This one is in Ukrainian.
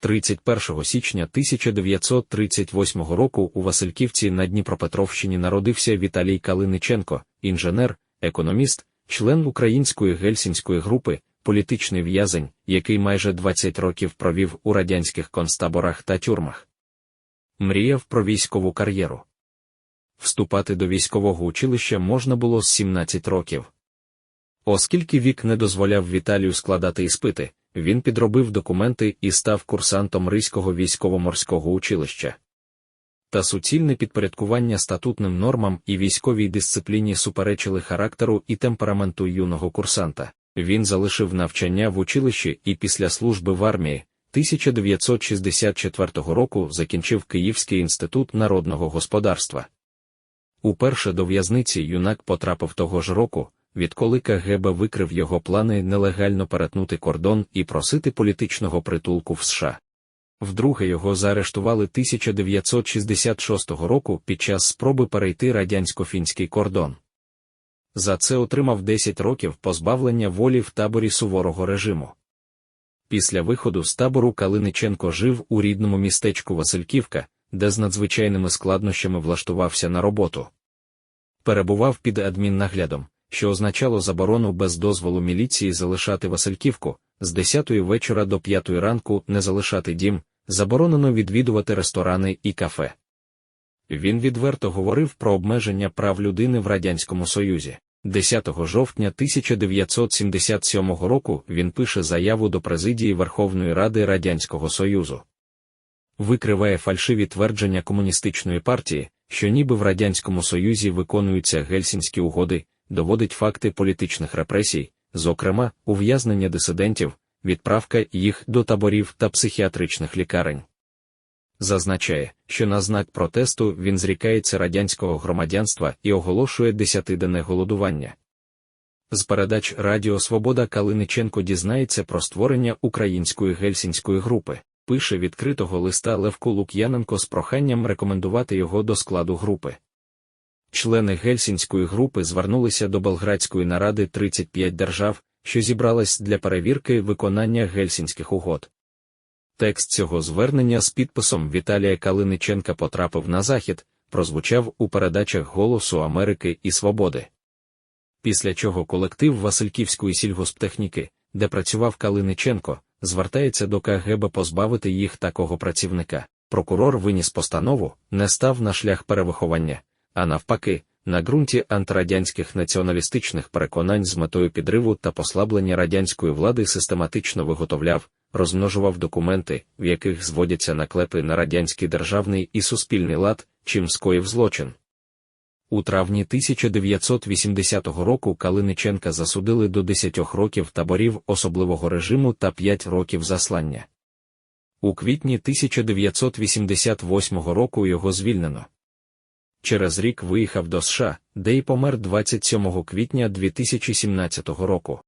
31 січня 1938 року у Васильківці на Дніпропетровщині народився Віталій Калиниченко, інженер, економіст, член української гельсінської групи, політичний в'язень, який майже 20 років провів у радянських концтаборах та тюрмах. Мріяв про військову кар'єру. Вступати до військового училища можна було з 17 років. Оскільки вік не дозволяв Віталію складати іспити, він підробив документи і став курсантом Ризького військово-морського училища. Та суцільне підпорядкування статутним нормам і військовій дисципліні суперечили характеру і темпераменту юного курсанта. Він залишив навчання в училищі і після служби в армії 1964 року закінчив Київський інститут народного господарства. Уперше до в'язниці юнак потрапив того ж року, відколи КГБ викрив його плани нелегально перетнути кордон і просити політичного притулку в США. Вдруге його заарештували 1966 року під час спроби перейти радянсько-фінський кордон. За це отримав 10 років позбавлення волі в таборі суворого режиму. Після виходу з табору Калиниченко жив у рідному містечку Васильківка, де з надзвичайними складнощами влаштувався на роботу. Перебував під адміннаглядом, що означало заборону без дозволу міліції залишати Васильківку, з 10 вечора до 5 ранку не залишати дім, заборонено відвідувати ресторани і кафе. Він відверто говорив про обмеження прав людини в Радянському Союзі. 10 жовтня 1977 року він пише заяву до президії Верховної Ради Радянського Союзу. Викриває фальшиві твердження комуністичної партії, що ніби в Радянському Союзі виконуються гельсінські угоди, доводить факти політичних репресій, зокрема, ув'язнення дисидентів, відправка їх до таборів та психіатричних лікарень. Зазначає, що на знак протесту він зрікається радянського громадянства і оголошує десятиденне голодування. З передач Радіо Свобода Калиниченко дізнається про створення української гельсінської групи, пише відкритого листа Левку Лук'яненко з проханням рекомендувати його до складу групи. Члени гельсінської групи звернулися до Белградської наради 35 держав, що зібралась для перевірки виконання гельсінських угод. Текст цього звернення з підписом Віталія Калиниченка потрапив на захід, прозвучав у передачах Голосу Америки і Свободи. Після чого колектив Васильківської сільгосптехніки, де працював Калиниченко, звертається до КГБ позбавити їх такого працівника. Прокурор виніс постанову, не став на шлях перевиховання, а навпаки, на ґрунті антирадянських націоналістичних переконань з метою підриву та послаблення радянської влади систематично виготовляв, розмножував документи, в яких зводяться наклепи на радянський державний і суспільний лад, чим скоїв злочин. У травні 1980 року Калиниченка засудили до 10 років таборів особливого режиму та 5 років заслання. У квітні 1988 року його звільнено. Через рік виїхав до США, де й помер 27 квітня 2017 року.